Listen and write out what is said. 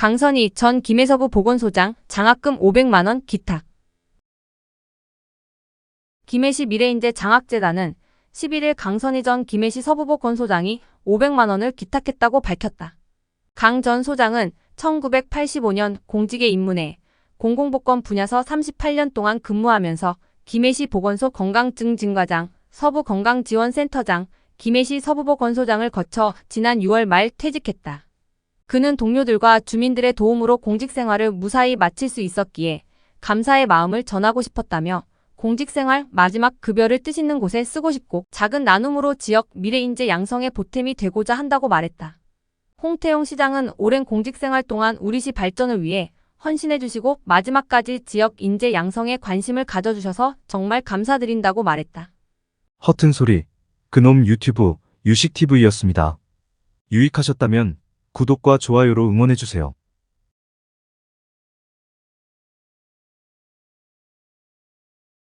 강선희 전 김해서부 보건소장 장학금 500만원 기탁. 김해시 미래인재 장학재단은 11일 강선희 전 김해시 서부보건소장이 500만원을 기탁했다고 밝혔다. 강 전 소장은 1985년 공직에 입문해 공공복권 분야서 38년 동안 근무하면서 김해시 보건소 건강증진과장, 서부건강지원센터장, 김해시 서부보건소장을 거쳐 지난 6월 말 퇴직했다. 그는 동료들과 주민들의 도움으로 공직 생활을 무사히 마칠 수 있었기에 감사의 마음을 전하고 싶었다며 공직 생활 마지막 급여를 뜻있는 곳에 쓰고 싶고 작은 나눔으로 지역 미래인재 양성의 보탬이 되고자 한다고 말했다. 홍태용 시장은 오랜 공직 생활 동안 우리시 발전을 위해 헌신해 주시고 마지막까지 지역 인재 양성에 관심을 가져주셔서 정말 감사드린다고 말했다. 허튼 소리. 그놈 유튜브 유식TV였습니다. 유익하셨다면 구독과 좋아요로 응원해주세요.